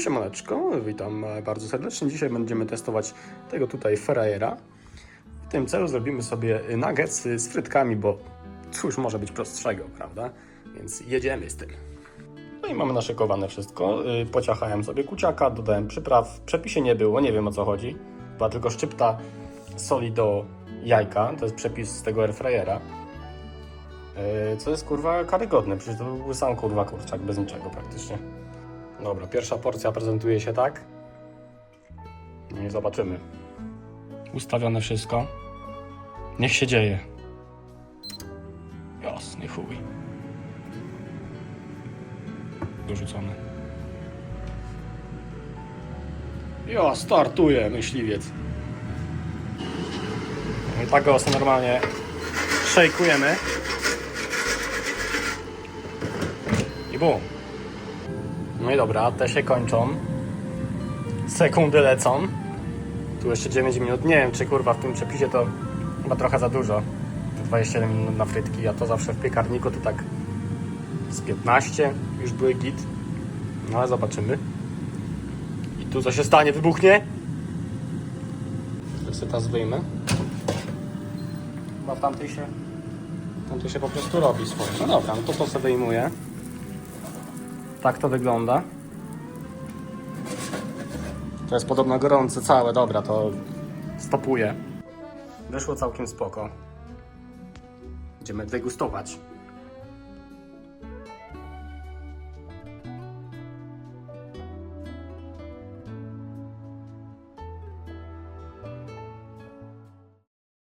Siemaneczko, witam bardzo serdecznie. Dzisiaj będziemy testować tego tutaj Ferraiera. W tym celu zrobimy sobie nuggets z frytkami, bo cóż może być prostszego, prawda? Więc jedziemy z tym. No i mamy naszykowane wszystko. Y, Pociachałem sobie kuciaka, dodałem przypraw. W przepisie nie było, nie wiem o co chodzi. Była tylko szczypta soli do jajka, to jest przepis z tego airfryera. Y, Co jest kurwa karygodne, przecież to był sam kurwa kurczak, bez niczego praktycznie. Dobra, pierwsza porcja prezentuje się tak. No i zobaczymy. Ustawione wszystko. Niech się dzieje. Jasny chuj. Dorzucony. Jo, startuje myśliwiec. No i tak go sobie normalnie szejkujemy. I bum. No i dobra, te się kończą. Sekundy lecą. Tu jeszcze 9 minut. Nie wiem, czy kurwa w tym przepisie to chyba trochę za dużo. Te 27 minut na frytki, a to zawsze w piekarniku to tak z 15 już były git. No ale zobaczymy. I tu co się stanie? Wybuchnie? Sobie teraz wyjmę. Chyba w tamtej się... Tamtej się po prostu robi swoje. No dobra, no to to sobie wyjmuję. Tak to wygląda. To jest podobno gorące całe, dobra, to stopuję. Wyszło całkiem spoko. Będziemy degustować.